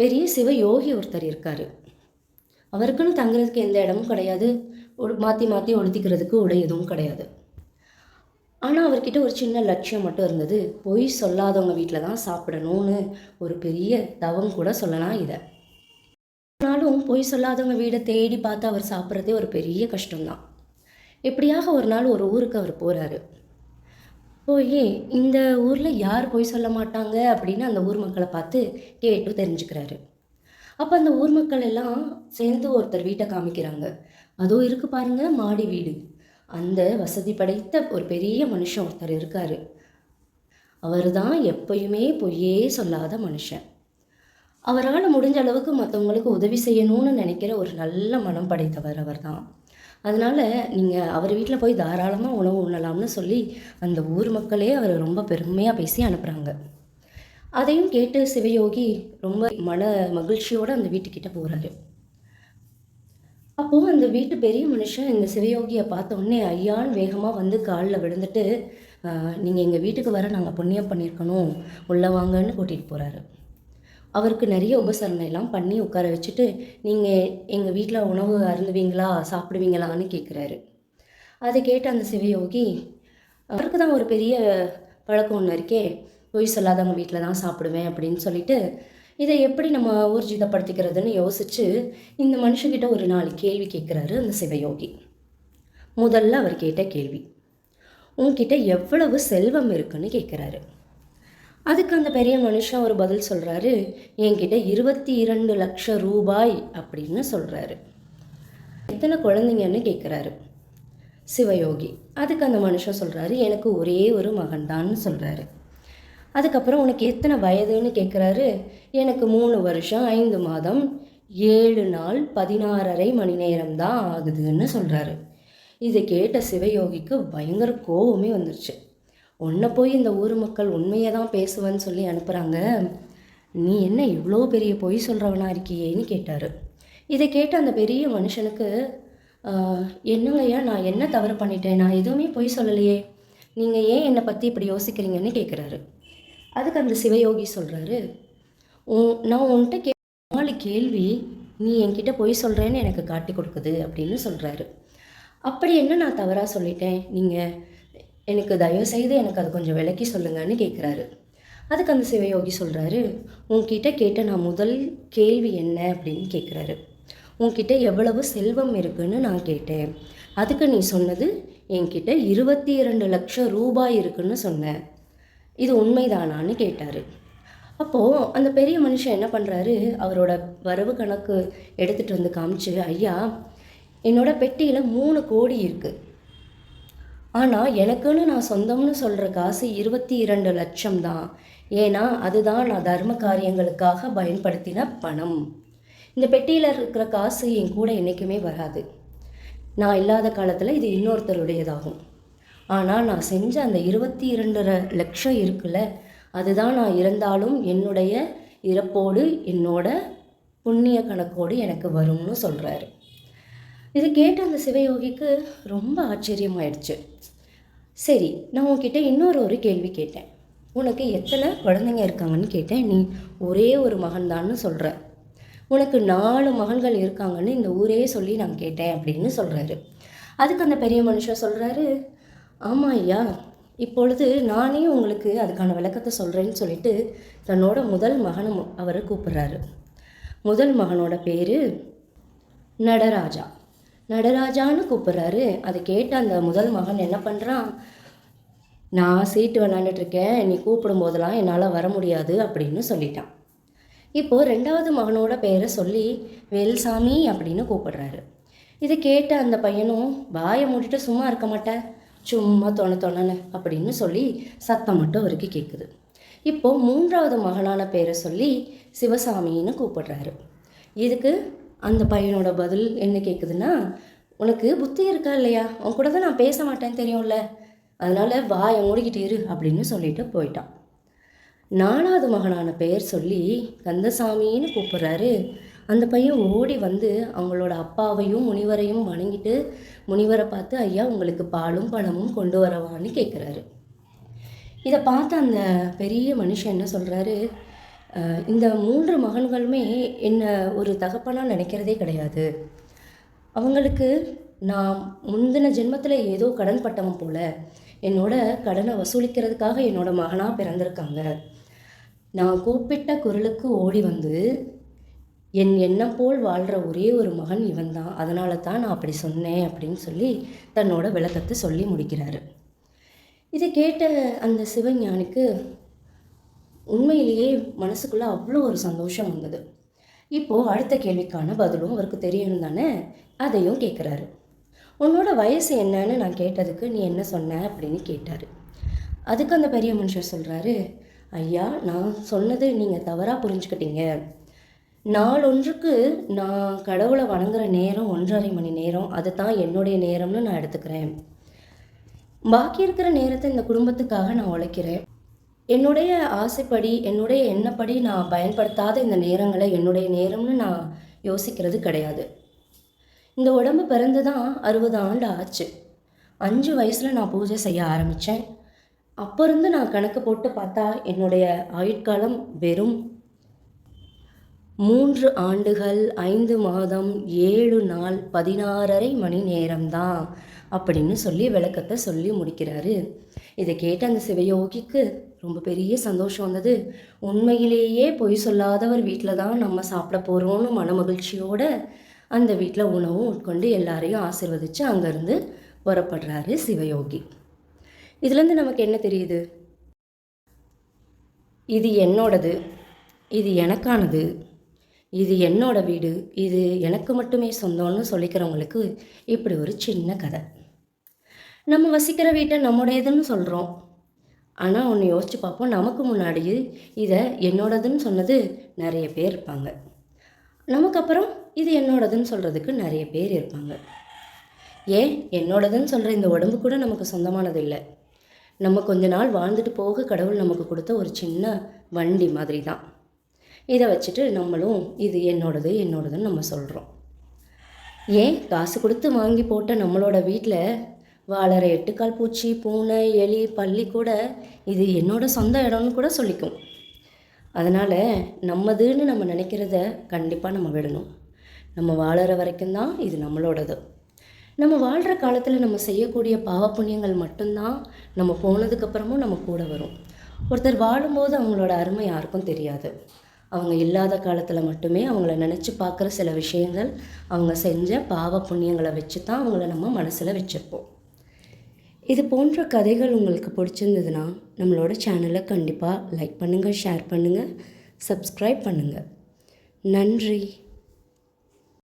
பெரிய சிவ யோகி ஒருத்தர் இருக்கார். அவருக்குன்னு தங்குறதுக்கு எந்த இடமும் கிடையாது. மாற்றி மாற்றி ஒழுத்திக்கிறதுக்கு உடை எதுவும் கிடையாது. ஆனால் அவர்கிட்ட ஒரு சின்ன லட்சியம் மட்டும் இருந்தது. பொய் சொல்லாதவங்க வீட்டில் தான் சாப்பிடணும்னு ஒரு பெரிய தவம் கூட சொல்லலாம் இதை. ஆனாலும் பொய் சொல்லாதவங்க வீடை தேடி பார்த்து அவர் சாப்பிட்றதே ஒரு பெரிய கஷ்டம்தான். எப்படியாக ஒரு நாள் ஒரு ஊருக்கு அவர் போகிறாரு போய் இந்த ஊரில் யார் பொய் சொல்ல மாட்டாங்க? அப்படின்னு அந்த ஊர் மக்களை பார்த்து கேட்டு தெரிஞ்சுக்கிறாரு. அப்போ அந்த ஊர் மக்கள் எல்லாம் சேர்ந்து ஒருத்தர் வீட்டை காமிக்கிறாங்க. அதுவும் இருக்குது பாருங்கள் மாடி வீடு. அந்த வசதி படைத்த ஒரு பெரிய மனுஷன் ஒருத்தர் இருக்கார். அவர் தான் எப்பயுமே பொய்யே சொல்லாத மனுஷன். அவரால் முடிஞ்ச அளவுக்கு மற்றவங்களுக்கு உதவி செய்யணும்னு நினைக்கிற ஒரு நல்ல மனம் படைத்தவர் அவர் தான் அதனால் நீங்கள் அவர் வீட்டில் போய் தாராளமாக உணவு உண்ணலாம்னு சொல்லி அந்த ஊர் மக்களே அவரை ரொம்ப பெருமையாக பேசி அனுப்புகிறாங்க அதையும் கேட்டு சிவயோகி ரொம்ப மன மகிழ்ச்சியோடு அந்த வீட்டுக்கிட்ட போகிறாரு அப்போது அந்த வீட்டு பெரிய மனுஷன் இந்த சிவயோகியை பார்த்த உடனே ஐயான்னு வேகமாக வந்து காலில் விழுந்துட்டு நீங்கள் எங்கள் வீட்டுக்கு வர நாங்கள் புண்ணியம் பண்ணியிருக்கணும் உள்ளே வாங்கன்னு கூட்டிகிட்டு போகிறாரு அவருக்கு நிறைய உபசரணையெல்லாம் பண்ணி உட்கார வச்சுட்டு நீங்கள் எங்கள் வீட்டில் உணவு அருந்துவீங்களா? சாப்பிடுவீங்களான்னு கேட்குறாரு அதை கேட்ட அந்த சிவயோகி அவருக்கு தான் ஒரு பெரிய பழக்கம் ஒன்று இருக்கே. பொய் சொல்லாதவங்க வீட்டில் தான் சாப்பிடுவேன் அப்படின்னு சொல்லிட்டு இதை எப்படி நம்ம ஊர்ஜிதப்படுத்திக்கிறதுன்னு யோசிச்சு இந்த மனுஷங்கிட்ட ஒரு நாலு கேள்வி கேட்குறாரு அந்த சிவயோகி. முதல்ல அவர் கேட்ட கேள்வி உன்கிட்ட எவ்வளவு செல்வம் இருக்குன்னு? கேட்குறாரு அதுக்கு அந்த பெரிய மனுஷன் ஒரு பதில் சொல்கிறாரு என்கிட்ட இருபத்தி இரண்டு லட்சம் ரூபாய் அப்படின்னு சொல்கிறாரு எத்தனை குழந்தைங்கன்னு கேட்குறாரு சிவயோகி அதுக்கு அந்த மனுஷன் சொல்கிறாரு எனக்கு ஒரே ஒரு மகன்தான்னு சொல்கிறாரு அதுக்கப்புறம் உனக்கு எத்தனை வயதுன்னு கேட்குறாரு எனக்கு மூணு வருஷம் ஐந்து மாதம் ஏழு நாள் பதினாறரை மணி நேரம் தான் ஆகுதுன்னு சொல்கிறாரு இதை கேட்ட சிவயோகிக்கு பயங்கர கோபமே வந்துருச்சு. உன்னை போய் இந்த ஊர் மக்கள் உண்மையை தான் பேசுவேன்னு சொல்லி அனுப்புகிறாங்க நீ என்ன இவ்வளோ பெரிய பொய் சொல்கிறவனா இருக்கியேன்னு கேட்டார். இதை கேட்ட அந்த பெரிய மனுஷனுக்கு என்னங்கய்யா நான் என்ன தவறு பண்ணிட்டேன்? நான் எதுவுமே பொய் சொல்லலையே. நீங்கள் ஏன் என்னை பற்றி இப்படி யோசிக்கிறீங்கன்னு கேட்குறாரு அதுக்கு அந்த சிவயோகி சொல்கிறாரு உன் நான் உன்கிட்ட கே நாலு கேள்வி நீ என்கிட்ட பொய் சொல்கிறேன்னு எனக்கு காட்டி கொடுக்குது அப்படின்னு சொல்கிறாரு அப்படி என்ன நான் தவறாக சொல்லிட்டேன்? நீங்கள் எனக்கு தயவு செய்து எனக்கு அது கொஞ்சம் விளக்கி சொல்லுங்கன்னு கேட்குறாரு அதுக்கு அந்த சிவயோகி சொல்கிறாரு உன்கிட்ட கேட்ட நான் முதல் கேள்வி என்ன? அப்படின்னு கேட்குறாரு உன்கிட்ட எவ்வளவு செல்வம் இருக்குன்னு நான் கேட்டேன். அதுக்கு நீ சொன்னது என்கிட்ட இருபத்தி இரண்டு லட்சம் ரூபாய் இருக்குன்னு சொன்னேன் இது உண்மைதானான்னு கேட்டார். அப்போது அந்த பெரிய மனுஷன் என்ன பண்ணுறாரு அவரோட வரவு கணக்கு எடுத்துகிட்டு வந்து காமிச்சு ஐயா என்னோட பெட்டியில் மூணு கோடி இருக்குது ஆனால் எனக்குன்னு நான் சொந்தம்னு சொல்கிற காசு இருபத்தி இரண்டு லட்சம் தான். ஏன்னா அதுதான் நான் தர்ம காரியங்களுக்காக பயன்படுத்தின பணம். இந்த பெட்டியில் இருக்கிற காசு என் கூட என்றைக்குமே வராது. நான் இல்லாத காலத்தில் இது இன்னொருத்தருடையதாகும். ஆனால் நான் செஞ்ச அந்த இருபத்தி இரண்டரை லட்சம் இருக்குல்ல அதுதான் நான் இருந்தாலும் என்னுடைய இறப்போடு என்னோட புண்ணிய கணக்கோடு எனக்கு வரும்னு சொல்கிறாரு இது கேட்ட அந்த சிவயோகிக்கு ரொம்ப ஆச்சரியமாயிடுச்சு. சரி நான் உன்கிட்ட இன்னொரு ஒரு கேள்வி கேட்டேன். உனக்கு எத்தனை குழந்தைங்க இருக்காங்கன்னு கேட்டேன். நீ ஒரே ஒரு மகன்தான்னு சொல்கிற உனக்கு நாலு மகன்கள் இருக்காங்கன்னு இந்த ஊரே சொல்லி நான் கேட்டேன் அப்படின்னு சொல்கிறாரு அதுக்கு அந்த பெரிய மனுஷன் சொல்கிறாரு ஆமாம் ஐயா இப்பொழுது நானே உங்களுக்கு அதுக்கான விளக்கத்தை சொல்கிறேன்னு சொல்லிட்டு தன்னோட முதல் மகனை அவரை கூப்பிட்றாரு. முதல் மகனோட பேர் நடராஜா. நடராஜான்னு கூப்பிட்றாரு. அதை கேட்டு அந்த முதல் மகன் என்ன பண்ணுறான் நான் சீட்டு விளாண்டுட்டுருக்கேன். நீ கூப்பிடும் போதெல்லாம் என்னால் வர முடியாது அப்படின்னு சொல்லிட்டான். இப்போது ரெண்டாவது மகனோட பேரை சொல்லி வேல்சாமி அப்படின்னு கூப்பிடுறாரு. இதை கேட்ட அந்த பையனும் வாயை மூடிட்டு சும்மா இருக்க மாட்டேன் சும்மா தொண தொணன்னு அப்படின்னு சொல்லி சத்தம் மட்டும் அவருக்கு கேட்குது இப்போது மூன்றாவது மகனான பேரை சொல்லி சிவசாமின்னு கூப்பிடுறாரு. இதுக்கு அந்த பையனோட பதில் என்ன கேட்குதுன்னா உனக்கு புத்தி இருக்கா இல்லையா? உன் கூட தான் நான் பேச மாட்டேன் தெரியும்ல. அதனால் வாயை மூடிக்கிட்டு இரு அப்படின்னு சொல்லிட்டு போயிட்டான். நாலாவது மகனான பெயர் சொல்லி கந்தசாமின்னு கூப்பிட்றாரு. அந்த பையன் ஓடி வந்து அவங்களோட அப்பாவையும் முனிவரையும் வணங்கிட்டு முனிவரை பார்த்து ஐயா உங்களுக்கு பாலும் பழமும் கொண்டு வரவான்னு கேட்குறாரு இதை பார்த்து அந்த பெரிய மனுஷன் என்ன சொல்கிறாரு இந்த மூன்று மகன்களுமே என்னை ஒரு தகப்பனாக நினைக்கிறதே கிடையாது. அவங்களுக்கு நான் முந்தின ஜென்மத்தில் ஏதோ கடன் பட்டவன் போல் என்னோட கடனை வசூலிக்கிறதுக்காக என்னோட மகனாக பிறந்திருக்காங்க. நான் கூப்பிட்ட குரலுக்கு ஓடி வந்து என் எண்ணம் போல் வாழ்கிற ஒரே ஒரு மகன் இவன் தான் அதனால தான் நான் அப்படி சொன்னேன் அப்படின்னு சொல்லி தன்னோட விளக்கத்தை சொல்லி முடிக்கிறாரு. இதை கேட்ட அந்த சிவஞானிக்கு உண்மையிலேயே மனசுக்குள்ளே அவ்வளோ ஒரு சந்தோஷம் வந்தது. இப்போது அடுத்த கேள்விக்கான பதிலும் அவருக்கு தெரியணும் தானே? அதையும் கேட்குறாரு உன்னோட வயசு என்னன்னு நான் கேட்டதுக்கு நீ என்ன சொன்ன? அப்படின்னு கேட்டார். அதுக்கு அந்த பெரிய மனுஷர் சொல்கிறாரு ஐயா நான் சொன்னது நீங்கள் தவறாக புரிஞ்சுக்கிட்டீங்க. நாளொன்றுக்கு நான் கடவுளை வணங்குற நேரம் ஒன்றரை மணி நேரம் அது தான் என்னுடைய நேரம்னு நான் எடுத்துக்கிறேன். பாக்கி இருக்கிற நேரத்தை இந்த குடும்பத்துக்காக நான் உழைக்கிறேன். என்னுடைய ஆசைப்படி என்னுடைய எண்ணப்படி நான் பயன்படுத்தாத இந்த நேரங்களை என்னுடைய நேரம்னு நான் யோசிக்கிறது கிடையாது. இந்த உடம்பு பிறந்து தான் அறுபது ஆண்டு ஆச்சு. அஞ்சு வயசில் நான் பூஜை செய்ய ஆரம்பித்தேன் அப்போ இருந்து நான் கணக்கு போட்டு பார்த்தா என்னுடைய ஆயுட்காலம் வெறும் மூன்று ஆண்டுகள் ஐந்து மாதம் ஏழு நாள் பதினாறரை மணி நேரம்தான் அப்படின்னு சொல்லி விளக்கத்தை சொல்லி முடிக்கிறாரு. இதை கேட்ட அந்த சிவயோகிக்கு ரொம்ப பெரிய சந்தோஷம் வந்தது. உண்மையிலேயே பொய் சொல்லாதவர் வீட்டில் தான் நம்ம சாப்பிட போகிறோம்னு மனமகிழ்ச்சியோட அந்த வீட்டில் உணவும் உட்கொண்டு எல்லாரையும் ஆசிர்வதித்து அங்கேருந்து புறப்படுறாரு சிவயோகி. இதுலேருந்து நமக்கு என்ன தெரியுது? இது என்னோடது இது எனக்கானது இது என்னோட வீடு இது எனக்கு மட்டுமே சொந்தம்னு சொல்லிக்கிறவங்களுக்கு இப்படி ஒரு சின்ன கதை. நம்ம வசிக்கிற வீட்டை நம்முடையதுன்னு சொல்கிறோம் ஆனால் ஒன்று யோசித்து பார்ப்போம். நமக்கு முன்னாடி இதை என்னோடதுன்னு சொன்னது நிறைய பேர் இருப்பாங்க. நமக்கு அப்புறம் இது என்னோடதுன்னு சொல்கிறதுக்கு நிறைய பேர் இருப்பாங்க. ஏன்? என்னோடதுன்னு சொல்கிற இந்த உடம்பு கூட நமக்கு சொந்தமானது இல்லை. நம்ம கொஞ்ச நாள் வாழ்ந்துட்டு போக கடவுள் நமக்கு கொடுத்த ஒரு சின்ன வண்டி மாதிரி தான் இதை வச்சுட்டு நம்மளும் இது என்னோடது என்னோடதுன்னு நம்ம சொல்கிறோம் ஏன்? காசு கொடுத்து வாங்கி போட்ட நம்மளோட வீட்டில் வாழற எட்டுக்கால் பூச்சி பூனை எலி பள்ளி கூட இது என்னோட சொந்த இடம்னு கூட சொல்லிக்கும். அதனால் நம்மதுன்னு நம்ம நினைக்கிறத கண்டிப்பாக நம்ம விடணும். நம்ம வாழற வரைக்கும் தான் இது நம்மளோடது. நம்ம வாழ்கிற காலத்தில் நம்ம செய்யக்கூடிய பாவ புண்ணியங்கள் மட்டும்தான் நம்ம போனதுக்கப்புறமும் நம்ம கூட வரும். ஒருத்தர் வாழும்போது அவங்களோட அருமை யாருக்கும் தெரியாது. அவங்க இல்லாத காலத்தில் மட்டுமே அவங்கள நினச்சி பார்க்குற சில விஷயங்கள் அவங்க செஞ்ச பாவ புண்ணியங்களை வச்சு தான் அவங்கள நம்ம மனசில் வச்சுருப்போம். இது போன்ற கதைகள் உங்களுக்கு பிடிச்சிருந்ததுன்னா நம்மளோட சேனலை கண்டிப்பாக லைக் பண்ணுங்கள் ஷேர் பண்ணுங்கள் சப்ஸ்கிரைப் பண்ணுங்கள் நன்றி.